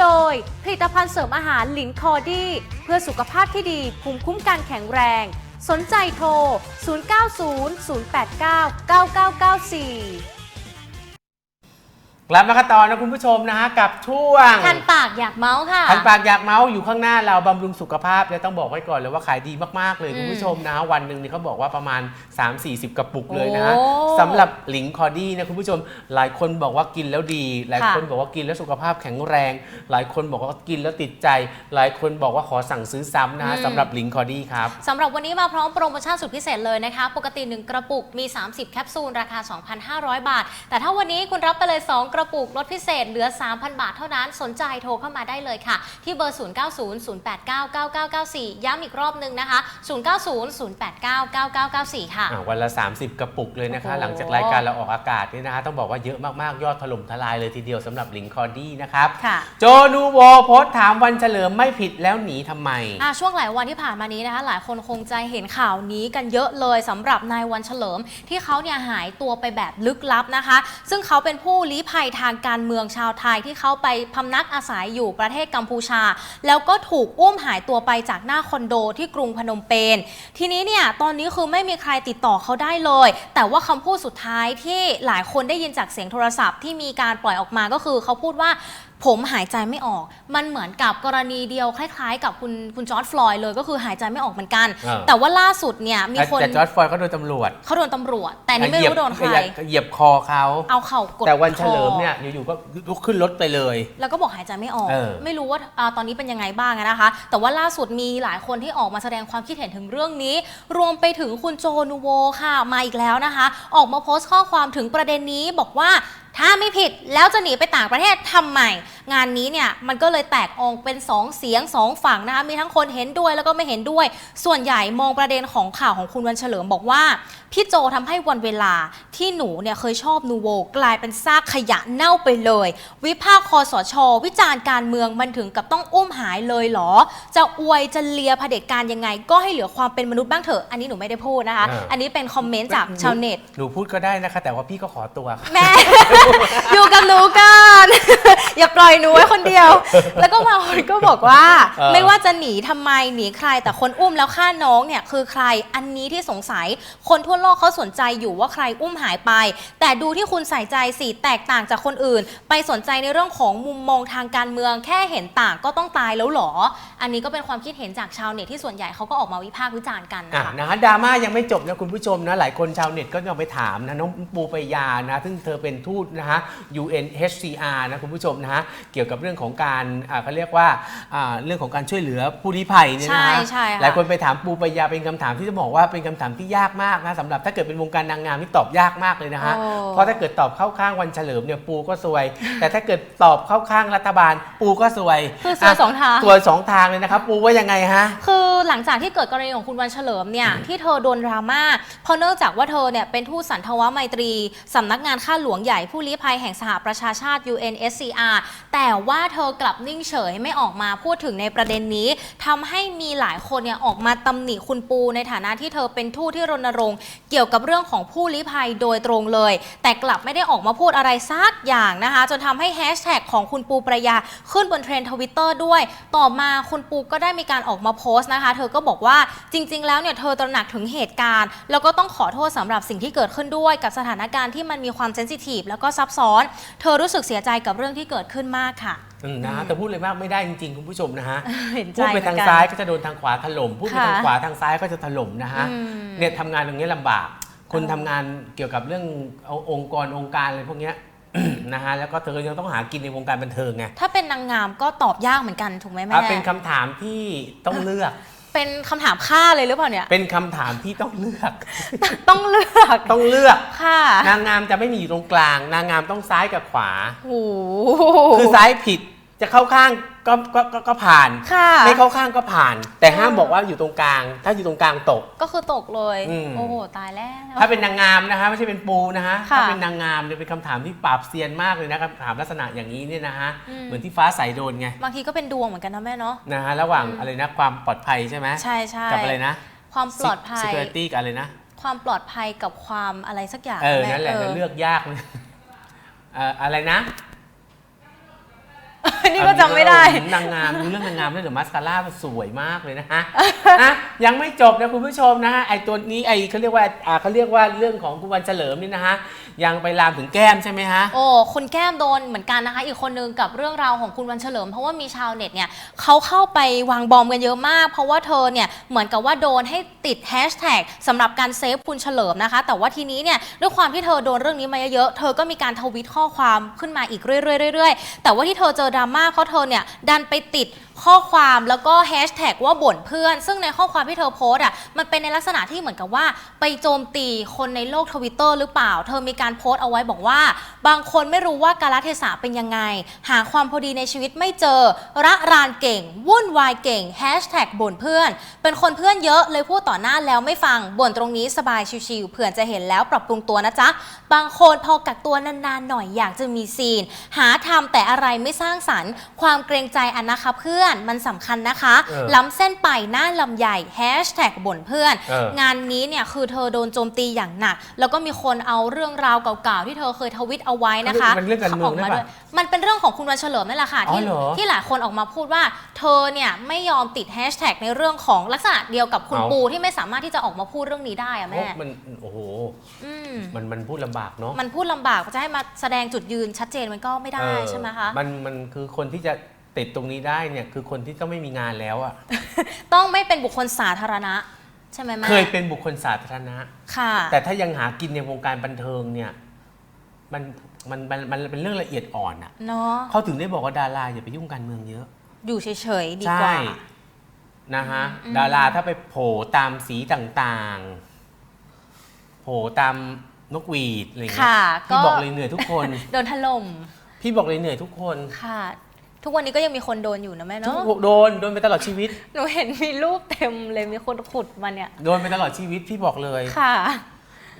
โดย ผลิตภัณฑ์เสริมอาหารหลินคอดี้เพื่อสุขภาพที่ดีภูมิคุ้มกันแข็งแรง สนใจโทร 0900899994 กลับมากันต่อนะคุณผู้ชมนะฮะกับช่วงทันปากอยากเมาส์ค่ะทันปากอยากเมาส์อยู่ข้างหน้าเราบำรุงสุขภาพเนี่ยต้องบอกไว้ก่อนเลยว่าขายดีมาก ๆ เลยอืมคุณผู้ชมนะ วันหนึ่งนี่เขาบอกว่าประมาณ 3-40 กระปุกเลยนะฮะโอ้สำหรับหลิงคอดี้นะคุณผู้ชม หลายคนบอกว่ากินแล้วดี หลายค่ะคนบอกว่ากินแล้วสุขภาพแข็งแรง หลายคนบอกว่ากินแล้วติดใจ หลายคนบอกว่าขอสั่งซื้อซ้ำนะฮะอืม สำหรับหลิงคอดี้ครับ สำหรับวันนี้มาพร้อมโปรโมชั่นสุดพิเศษเลยนะคะ ปกติ 1 กระปุกมี 30 แคปซูล ราคา 2,500 บาท แต่ถ้าวันนี้คุณรับไปเลย 2กระปุกลดพิเศษเหลือ 3,000 บาทเท่านั้นสนใจโทรเข้ามาได้เลยค่ะ ที่เบอร์ 0900899994 ย้ำอีกรอบนึงนะคะ 0900899994 ค่ะ อ่าวันละ 30 กระปุกเลยนะคะ โอ้โห หลังจากรายการเราออกอากาศนี่นะคะ ต้องบอกว่าเยอะมาก ๆ ยอดถล่มทลายเลยทีเดียวสำหรับหลิงคอดี้นะครับ ค่ะ โจนูโวโพสต์ถามวันเฉลิมไม่ผิดแล้วหนีทำไม อะช่วงหลายวันที่ผ่านมานี้นะคะ หลายคนคงจะเห็นข่าวนี้กันเยอะเลยสำหรับนายวันเฉลิม ที่เขาเนี่ยหายตัวไปแบบลึกลับนะคะ ซึ่งเขาเป็นผู้ลี้ภัยทางการเมืองชาวไทยที่เขาไปพำนักอาศัยอยู่ประเทศกัมพูชา แล้วก็ถูกอุ้มหายตัวไปจากหน้าคอนโดที่กรุงพนมเปญทีนี้เนี่ยตอนนี้คือไม่มีใครติดต่อเขาได้เลย แต่ว่าคำพูดสุดท้ายที่หลายคนได้ยินจากเสียงโทรศัพท์ที่มีการปล่อยออกมาก็คือเขาพูดว่าผมหายใจไม่ออก มันเหมือนกับกรณีเดียวคล้ายๆ กับคุณคุณจอร์ดฟลอยด์เลยก็คือหายใจไม่ออกเหมือนกันอ่าแต่ว่าล่าสุดเนี่ยมีคนแต่จอร์ดฟลอยด์เขาโดนตำรวจเขาโดนตำรวจ แต่นี่ไม่รู้โดนใคร เหยียบคอเขา เอาเข่ากดแต่วันเฉลิมคอเนี่ยอยู่ๆก็ลุกขึ้นรถไปเลย แล้วก็บอกหายใจไม่ออก เออ ไม่รู้ว่าอาตอนนี้เป็นยังไงบ้างอะนะคะ แต่ว่าล่าสุดมีหลายคนที่ออกมาแสดงความคิดเห็นถึงเรื่องนี้ รวมไปถึงคุณโจนูโวค่ะมาอีกแล้วนะคะ ออกมาโพสต์ข้อความถึงประเด็นนี้บอกว่า ถ้าไม่ผิดแล้วจะหนีไปต่างประเทศทำไม งานนี้เนี่ยมันก็เลยแตกออกเป็น 2 เสียง 2 ฝั่งนะคะมีทั้งคนเห็นด้วยแล้วก็ไม่เห็นด้วย ส่วนใหญ่มองประเด็นของข่าวของคุณวันเฉลิมบอกว่าพี่โจทำให้วันเวลาที่หนูเนี่ยเคยชอบนูโวกลายเป็นซากขยะเน่าไปเลย วิพากษ์คอสช วิจารณ์การเมืองมันถึงกับต้องอุ้มหายเลยเหรอ จะอวยจะเลียเผด็จการยังไง ก็ให้เหลือความเป็นมนุษย์บ้างเถอะอันนี้หนูไม่ได้พูดนะคะเอออัอันนี้เป็นคอมเมนต์จากชาวเน็ตหนูพูดก็ได้นะคะ แต่ว่าพี่ก็ขอตัวค่ะแม่อยู่กับหนูก่อนอย่าปล่อยหนูไว้คนเดียว แล้วก็มาคนก็บอกว่า เออ ไม่ว่าจะหนีทำไมหนีใครแต่คนอุ้มแล้วฆ่าน้องเนี่ยคือใครอันนี้ที่สงสัย คนทั่วโลกเขาสนใจอยู่ว่าใครอุ้มหายไป แต่ดูที่คุณใส่ใจสิแตกต่างจากคนอื่น ไปสนใจในเรื่องของมุมมองทางการเมือง แค่เห็นต่างก็ต้องตายแล้วเหรอ อันนี้ก็เป็นความคิดเห็นจากชาวเน็ตที่ส่วนใหญ่เขาก็ออกมาวิพากษ์วิจารณ์กันอะนะคะ นะฮะดราม่ายังไม่จบนะคุณผู้ชมนะหลายคนชาวเน็ตก็ยังไปถามนะน้องปูปยานะ ซึ่งเธอเป็นทูตนะฮะ UNHCR นะคุณผู้ชมนะฮะเกี่ยวกับเรื่องของการอ่าเขาเรียกว่าอ่าเรื่องของการช่วยเหลือผู้ลี้ภัยเนี่ยนะฮะใช่ใช่ค่ะ หลายคนไปถามปูปยาเป็นคำถามที่จะบอกว่าเป็นคำถามที่ยากมากนะสำหรับถ้าเกิดเป็นวงการนางงามนี่ตอบยากมากเลยนะฮะ โอ้เพราะถ้าเกิดตอบเข้าข้างวันเฉลิมเนี่ยปูก็ซวย แต่ถ้าเกิดตอบเข้าข้างรัฐบาล ปูก็ซวยคือซวยสองทาง ซวยสองทางเลยนะครับ ปูว่ายังไงฮะ คือหลังจากที่เกิดกรณีของคุณวันเฉลิมเนี่ยที่เธอโดนดราม่าเพราะเนื่องจากว่าเธอเนี่ยเป็นทูตสันทวไมตรีสำนักงานข้าหลวงใหญ่ผู้ลี้ภัยแห่งสหประชาชาติ UNSCR แต่ว่าเธอกลับนิ่งเฉยไม่ออกมาพูดถึงในประเด็นนี้ทำให้มีหลายคนเนี่ยออกมาตำหนิคุณปูในฐานะที่เธอเป็นทูตที่รณรงค์เกี่ยวกับเรื่องของผู้ลี้ภัยโดยตรงเลย แต่กลับไม่ได้ออกมาพูดอะไรสักอย่างนะคะ จนทำให้แฮชแท็กของคุณปูประยาขึ้นบนเทรนด์ทวิตเตอร์ด้วย ต่อมาคุณปูก็ได้มีการออกมาโพสต์นะคะ เธอก็บอกว่าจริง ๆ แล้วเนี่ยเธอตระหนักถึงเหตุการณ์ แล้วก็ต้องขอโทษสำหรับสิ่งที่เกิดขึ้นด้วย กับสถานการณ์ที่มันมีความเซนซิทีฟแล้วก็ซับซ้อน เธอรู้สึกเสียใจกับเรื่องที่เกิดขึ้นมากค่ะ อืมนะฮะแต่พูดเลยมากไม่ได้จริงๆ คุณผู้ชมนะฮะเห็นใจพูดไปทางเหมือนกันซ้ายก็จะโดนทางขวาถล่มพูดไปค่ะทางขวาทางซ้ายก็จะถล่มนะฮะอืม เนี่ยทำงานตรงนี้ลำบาก คนเออทำงานเกี่ยวกับเรื่องเอาองค์กรองค์การอะไรพวกเนี้ย นะฮะแล้วก็เธอยังต้องหากินในวงการบันเทิงไงถ้าเป็นนางงามก็ตอบยากเหมือนกันถูกไหมแม่ อะเป็นคำถามที่ต้องเลือก เป็นคำถามฆ่าเลยหรือเปล่าเนี่ย เป็นคำถามที่ต้องเลือก ต้องเลือกต้องเลือก ค่ะนางงามจะไม่มีอยู่ตรงกลาง นางงามต้องซ้ายกับขวา โอ้โห คือซ้ายผิด จะเข้าข้างก็ก็ก็ก็ผ่าน ค่ะ ไม่เข้าข้างก็ผ่าน แต่ห้ามเออบอกว่าอยู่ตรงกลาง ถ้าอยู่ตรงกลางตก ก็คือตกเลย อืม โอ้โห ตายแล้ว ถ้าเป็นนางงามนะฮะไม่ใช่เป็นปูนะฮะค่ะถ้าเป็นนางงามเนี่ยเป็นคำถามที่ปราบเซียนมากเลยนะคำถามลักษณะอย่างนี้เนี่ยนะฮะอืม เหมือนที่ฟ้าใสโดนไงบางทีก็เป็นดวงเหมือนกันนะแม่เนาะ นะฮะระหว่างอืม อะไรนะความปลอดภัยใช่ไหมใช่ใช่กับอะไรนะ ความปลอดภัย security กับอะไรนะความปลอดภัยกับความอะไรสักอย่างเออม่นั่นแหละออ เลือกยากเลยเอ่ออะไรนะ นี่ก็จำไม่ได้อันนี้ก็นางงามดูเรื่องนางงามด้วยเดี๋ยวมาสคาร่าสวยมากเลยนะฮะอะยังไม่จบนะคุณผู้ชมนะฮะไอตัวนี้ไอเขาเรียกว่าอ่าเขาเรียกว่าเรื่องของคุณวันเฉลิมนี่นะฮะยังไปลามถึงแก้มใช่ไหมฮะ โอ้คุณแก้มโดนเหมือนกันนะคะ อีกคนนึงกับเรื่องราวของคุณวันเฉลิม เพราะว่ามีชาวเน็ตเนี่ยเขาเข้าไปวางบอมกันเยอะมาก เพราะว่าเธอเนี่ยเหมือนกับว่าโดนให้ติดแฮชแท็กสำหรับการเซฟคุณเฉลิมนะคะ แต่ว่าทีนี้เนี่ยด้วยความที่เธอโดนเรื่องนี้มาเยอะๆเธอก็มีการทวิตข้อความขึ้นมาอีกเรื่อยๆๆๆแต่ว่าที่เธอเจอดราม่าเพราะเธอเนี่ยดันไปติดข้อความแล้วก็แฮชแท็กว่าบ่นเพื่อน ซึ่งในข้อความที่เธอโพสต์อะมันเป็นในลักษณะที่เหมือนกับว่า ไปโจมตีคนในโลกทวิตเตอร์หรือเปล่า เธอมีการโพสต์เอาไว้บอกว่า บางคนไม่รู้ว่ากาลเทศะเป็นยังไง หาความพอดีในชีวิตไม่เจอ ระรานเก่ง วุ่นวายเก่งแฮชแท็กบ่นเพื่อน เป็นคนเพื่อนเยอะเลยพูดต่อหน้าแล้วไม่ฟังบ่นตรงนี้สบายชิวๆเผื่อจะเห็นแล้วปรับปรุงตัวนะจ๊ะบางคนพอกักตัวนานๆหน่อยอยากจะมีซีน หาทำแต่อะไรไม่สร้างสรรค์ ความเกรงใจอันนะคะเพื่อนมันสำคัญนะคะ เออล้ำเส้นไปหน้าลำใหญ่แฮชแท็กบ่นเพื่อน เอองานนี้เนี่ยคือเธอโดนโจมตีอย่างหนัก แล้วก็มีคนเอาเรื่องราวเก่าๆ ที่เธอเคยทวิตเอาไว้นะคะมันเรื่องการเมืองออกมาได้ปะด้วยมันเป็นเรื่องของคุณวันเฉลิมนั่นแหละค่ะอ๋อที่เหรอที่หลายคนออกมาพูดว่า เธอเนี่ยไม่ยอมติดแฮชแท็กในเรื่องของลักษณะเดียวกับคุณเอา ปูที่ไม่สามารถที่จะออกมาพูดเรื่องนี้ได้อะโอ้แม่มันโอ้โห อืม มันมันพูดลำบากเนาะมันพูดลำบากจะให้มาแสดงจุดยืนชัดเจนมันก็ไม่ได้เออใช่ไหมคะ มันมันคือคนที่จะ ติดตรงนี้ได้เนี่ยคือคนที่ต้องไม่มีงานแล้วอะ ต้องไม่เป็นบุคคลสาธารณะ ใช่ไหมแม่เคยเป็นบุคคลสาธารณะ ค่ะ แต่ถ้ายังหากินในวงการบันเทิงเนี่ยมันมันมันมันเป็นเรื่องละเอียดอ่อนอะเนาะเขาถึงได้บอกว่าดาราอย่าไปยุ่งการเมืองเยอะอยู่เฉยๆดีใช่กว่า นะฮะอืมดาราถ้าไปโผล่ตามสีต่างๆ โผล่ตามนกหวีดอะไรเงี้ยค่ะพี่บอกเลยเหนื่อยทุกคน โดนถล่มพี่บอกเลยเหนื่อยทุกคนค่ะ ทุกวันนี้ก็ยังมีคนโดนอยู่นะแม่ทุเนาะกโดนโดนไปตลอดชีวิต หนูเห็นมีรูปเต็มเลยมีคนขุดมาเนี่ย โดนไปตลอดชีวิตพี่บอกเลยค่ะ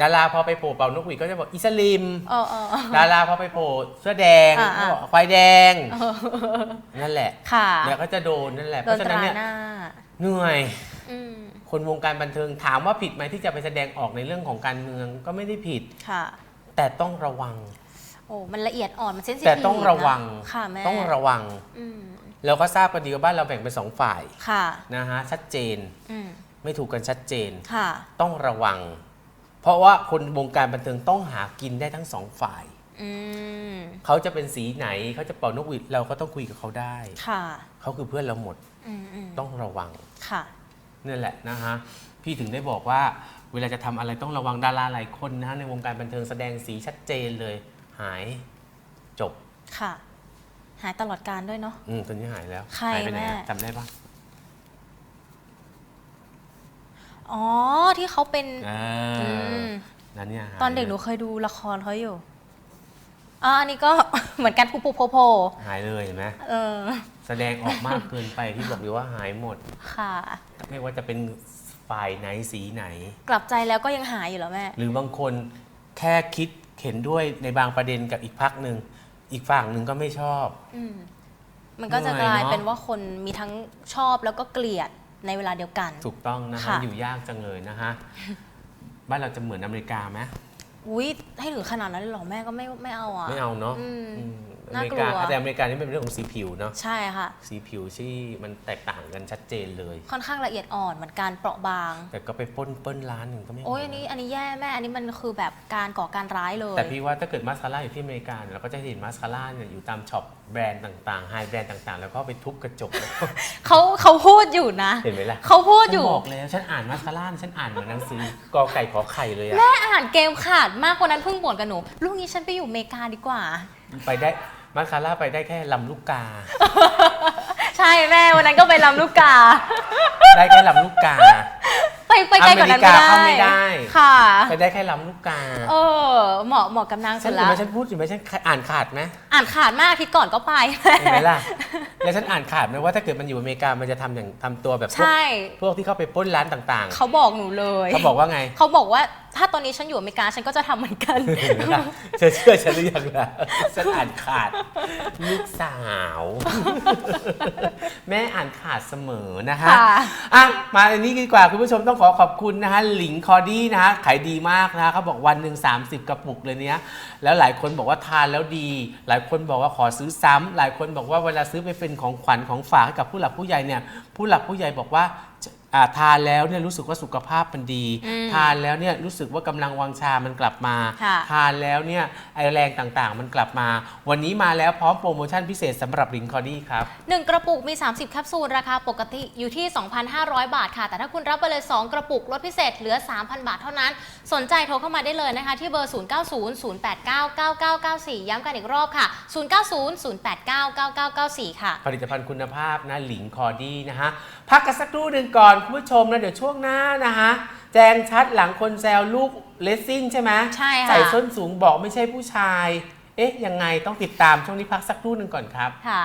ดาราพอไปโผล่เป่านกหวีดก็จะบอกอิสลิมเออเออดาราพอไปโผล่เสื้อแดงอ่า ก็บอกควายแดงเออนั่นแหละค่ะแล้วก็จะโดนนั่นแหละโดเพราะนฉะตนั้นราเนี่ยหน้าเหนื่อย อืมคนวงการบันเทิงถามว่าผิดไหมที่จะไปแสดงออกในเรื่องของการเมืองก็ไม่ได้ผิด ค่ะ แต่ต้องระวัง โอ้มันละเอียดอ่อนมันเซนซิทีฟแต่ต้องระวังค่ะแม่ต้องระวังอืมเราก็ทราบกันดีว่าบ้านเราแบ่งเป็นสองฝ่ายค่ะนะฮะชัดเจนอืมไม่ถูกกันชัดเจน ค่ะ ต้องระวัง เพราะว่าคนวงการบันเทิงต้องหากินได้ทั้งสองฝ่าย อืมเขาจะเป็นสีไหนเขาจะเป่านกหวีดเราก็ต้องคุยกับเขาได้ ค่ะเขาคือเพื่อนเราหมดอืมอืมต้องระวังค่ะ นี่แหละนะฮะพี่ถึงได้บอกว่า เวลาจะทำอะไรต้องระวังดาราหลายคนนะฮะในวงการบันเทิงแสดงสีชัดเจนเลย หายจบค่ะ หายตลอดการด้วยเนาะ อืมตอนนี้หายแล้วใครหายไปไหนแม่อะจำได้ปะอ๋อที่เขาเป็น เออือมนั่นเนี่ยหายตอนเด็กหนูลยเคยดูละครเขาอยู่อ๋ออันนี้ก็ เหมือนกันปูปูโพโพหายเลยเห็นไหมเออแสดงออกมากเกินไปที่บอกเลยว่าหายหมด ค่ะ ไม่ว่าจะเป็นฝ่ายไหนสีไหน กลับใจแล้วก็ยังหายอยู่เหรอแม่ หรือบางคนแค่คิด เห็นด้วยในบางประเด็นกับอีกพักหนึ่ง อีกฝั่งหนึ่งก็ไม่ชอบ อืมมันก็จะเหนื่กอยลายเนอะเป็นว่าคนมีทั้งชอบแล้วก็เกลียดในเวลาเดียวกัน ถูกต้องนะฮะค่ะ อยู่ยากจังเลยนะฮะ บ้านเราจะเหมือนอเมริกาไหมอุ้ยให้ถึงขนาดนั้นเลยเหรอแม่ก็ไม่ไม่เอาอะ ไม่เอาเนาะอืม อืม อน่าเมริกลักาวแต่อเมริกานี่เป็นเรื่องของสีผิวเนาะใช่ค่ะ สีผิวที่มันแตกต่างกันชัดเจนเลย ค่อนข้างละเอียดอ่อนเหมือนการเปราะบาง แต่ก็ไปปล้นเปิ้ลร้านหนึ่งก็ไม่โอ้ยเาอันนี้อันนี้แย่แม่อันนี้มันคือแบบการก่อการร้ายเลย แต่พี่ว่าถ้าเกิดมาสคาร่าอยู่ที่อเมริกาเนี่ยเราก็จะเห็นมาสคาร่าเนี่ยอยู่ตามช็อปแบรนด์ต่างๆไฮแบรนด์ต่างๆ แล้วก็ไปทุบกระจกแล้วก็เขาเขาพูดอยู่นะ เห็นไหมล่ะเขาพูดอยู่ ฉันบอกแล้วฉันอ่านมาสคาร่าฉันอ่านเหมือนหนังสือกอไก่ขอไข่เลยอะแม่อ่านเกมขาดมากกว่านั้นเพิ่งบ่นกับหนูลูกนี้ฉันไปอยู่อเมริกาดีกว่า ไปได้ มาสคาร่าไปได้แค่ลำลูกกา ใช่แม่วันนั้นก็ไปลำลูกกา ได้แค่ลำลูกกา ไปไปไกลกว่านั้นไม่อเมริกาเข้าไม่ได้ได้ ค่ะ ไปได้แค่ลำลูกกาเออเหมาะเหมาะกับนางฉัสุนดเห็นละไหมฉันพูดอยู่ไหมฉันอ่านขาดไหมอ่านขาดมากอาทิตย์ก่อนก็ไปเห็นไหมล่ะ แล้วฉันอ่านขาดไหมว่าถ้าเกิดมันอยู่อเมริกา มันจะทำอย่างทำตัวแบบพวกใช่ พวกที่เข้าไปปล้นร้านต่างเขาบอกหนูเลย ๆ เขาบอกว่าไง เขาบอกว่า ถ้าตอนนี้ฉันอยู่อเมริกาฉันก็จะทำเหมือนกันเธอเชื่อฉันหรือยังล่ะฉันอ่านขาด ลูกสาว แม่อ่านขาดเสมอนะคะค่ะ อะมาอันนี้ดีกว่าคุณผู้ชมต้องขอขอบคุณนะคะหลิงคอดี้นะคะขายดีมากนะคะเขาบอกวันหนึ่ง30 กระปุกเลยเนี้ย แล้วหลายคนบอกว่าทานแล้วดี หลายคนบอกว่าขอซื้อซ้ำหลายคนบอกว่าเวลาซื้อไปเป็นของขวัญของฝากให้กับผู้หลักผู้ใหญ่เนี่ยผู้หลักผู้ใหญ่บอกว่า อ่าทานแล้วเนี่ยรู้สึกว่าสุขภาพมันดี อืมทานแล้วเนี่ยรู้สึกว่ากำลังวังชามันกลับมา ค่ะทานแล้วเนี่ยไอแรงต่างๆ มันกลับมา วันนี้มาแล้วพร้อมโปรโมชั่นพิเศษสำหรับลิงคอดี้ครับ1กระปุกมี 30 แคปซูล ราคาปกติอยู่ที่ 2,500 บาทค่ะ แต่ถ้าคุณรับไปเลย 2 กระปุกลดพิเศษเหลือ 3,000 บาทเท่านั้น สนใจโทรเข้ามาได้เลยนะคะ ที่เบอร์ 0900899994 ย้ำกันอีกรอบค่ะ 0900899994 ค่ะ ผลิตภัณฑ์คุณภาพนะหลิงคอดี้นะฮะ พักกันสักครู่หนึ่งก่อนคุณผู้ชมนะเดี๋ยวช่วงหน้านะฮะแจงชัดหลังคนแซวลูกเลสซิ่งใช่ไหมใช่ค่ะ ใส่ส้นสูงบอกไม่ใช่ผู้ชาย เอ๊ะยังไงต้องติดตามช่วงนี้พักสักครู่หนึ่งก่อนครับ ค่ะ